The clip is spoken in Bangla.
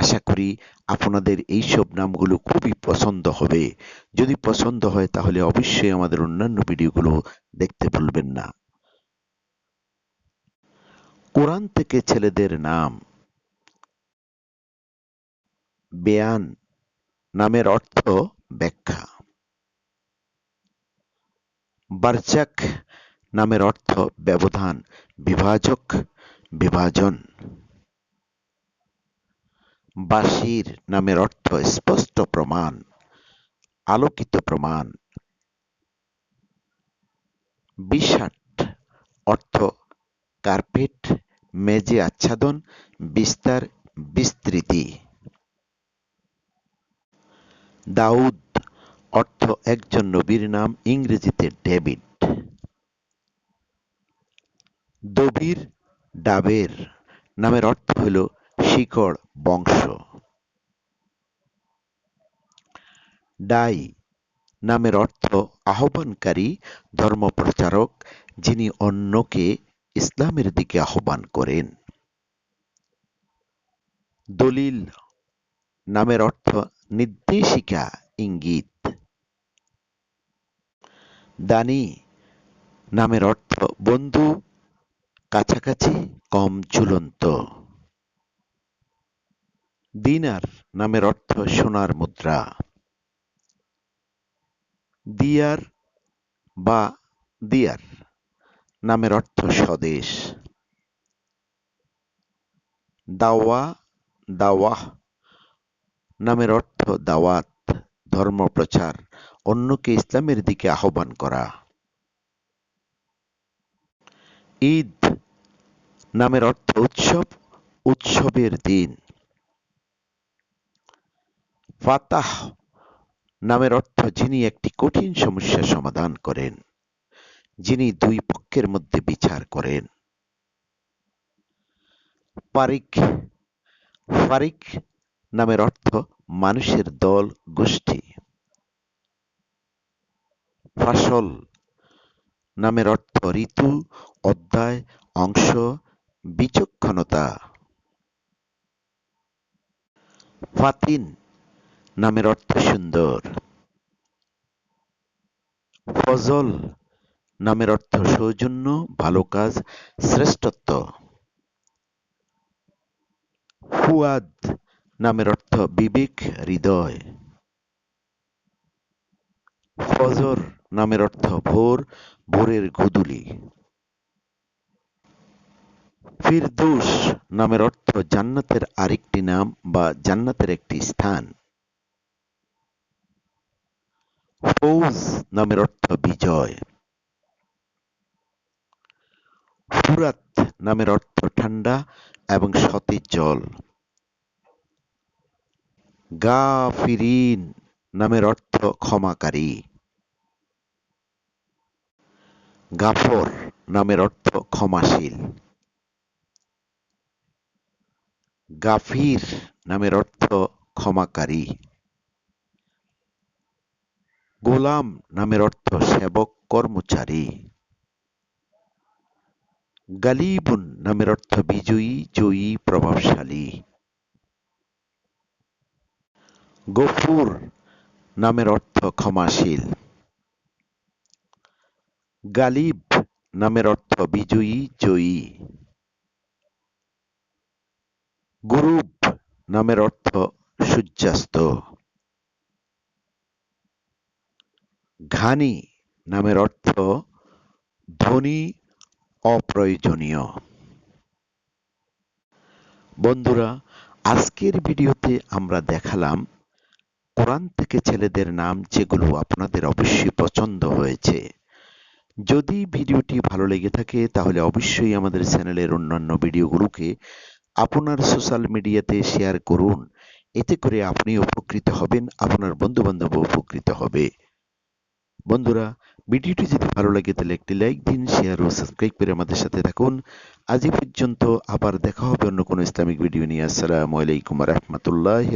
আশা করি আপনাদের এইসব নামগুলো খুবই পছন্দ হবে। যদি পছন্দ হয় তাহলে অবশ্যই আমাদের অন্যান্য ভিডিওগুলো দেখতে ভুলবেন না। কোরআন থেকে ছেলেদের নাম। বেয়ান নামের অর্থ ব্যাখ্যা। বারজাক নামের অর্থ ব্যবধান, বিভাজক, বিভাজন। বাসির নামের অর্থ স্পষ্ট প্রমাণ, আলোকিত প্রমাণ। বিশাট অর্থ, কার্পেট মেজে আচ্ছাদন, বিস্তার, বিস্তৃতি। দাউদ অর্থ একজন নবীর নাম, ইংরেজিতে ডেভিড। দবির ডাবের নামের অর্থ হল শিকড় বংশ। ডাই নামের অর্থ আহ্বানকারী, ধর্মপ্রচারক, যিনি অন্যকে ইসলামের দিকে আহ্বান করেন। দলিল নামের অর্থ নির্দেশিকা, ইঙ্গিত। দানি নামের অর্থ বন্ধু, কাছাকাছি, কম ঝুলন্ত। দিনার নামের অর্থ সোনার মুদ্রা। দিয়ার বা দিয়ার নামের অর্থ স্বদেশ। দাওয়া, দাওয়াহ নামের অর্থ দাওয়াত, ধর্ম, প্রচার, অন্যকে ইসলামের দিকে আহ্বান করা। ঈদ নামের অর্থ উৎসব, উৎসবের দিন। ফাতাহ নামের অর্থ যিনি একটি কঠিন সমস্যার সমাধান করেন, যিনি দুই পক্ষের মধ্যে বিচার করেন। পারিক ফারিক নামের অর্থ মানুষের দল, গোষ্ঠী। ফাসল নামের অর্থ ঋতু, অধ্যায়, অংশ, বিচক্ষণতা। ফাতিন নামের অর্থ সুন্দর। ফজল নামের অর্থ সৌজন্য, ভালো কাজ, শ্রেষ্ঠত্ব। ফুয়াদ নামের অর্থ বিবেক, হৃদয়। ফজর নামের অর্থ ভোর, ভোরের গুদুলি। ফিরদৌস নামের অর্থ জান্নাতের আরেকটি নাম বা জান্নাতের একটি স্থান। ফৌজ নামের অর্থ বিজয়। ফুরাত নামের অর্থ ঠান্ডা এবং সতেজ জল। গাফিরিন নামের অর্থ ক্ষমাকারী। গাফর নামের অর্থ ক্ষমাশীল। গাফির নামের অর্থ ক্ষমাকারী। গোলাম নামের অর্থ সেবক কর্মচারী। গালিবুন নামের অর্থ বিজয়ী, জয়ী, প্রভাবশালী। গফুর নামের অর্থ ক্ষমাশীল। গালিব নামের অর্থ বিজয়ী, জয়ী। গুরুব নামের অর্থ সূর্যাস্ত। ঘানি নামের অর্থ ধনী, অপ্রয়োজনীয়। বন্ধুরা, আজকের ভিডিওতে আমরা দেখালাম কোরআন থেকে ছেলেদের নাম যেগুলো আপনাদের অবশ্যই পছন্দ হয়েছে। যদি ভিডিওটি ভালো লেগে থাকে, তাহলে অবশ্যই আমাদের চ্যানেলের অন্যান্য ভিডিওগুলোকে আপনার সোশ্যাল মিডিয়াতে শেয়ার করুন। এতে করে আপনি উপকৃত হবেন, আপনার বন্ধু বান্ধব উপকৃত হবে। বন্ধুরা, ভিডিওটি যদি ভালো লাগে, তাহলে একটি লাইক দিন শেয়ার ও সাবস্ক্রাইব করে আমাদের সাথে থাকুন। আজ পর্যন্ত আবার দেখা হবে অন্য কোনো ইসলামিক ভিডিও নিয়ে। আসসালামু আলাইকুম রহমতুল্লাহ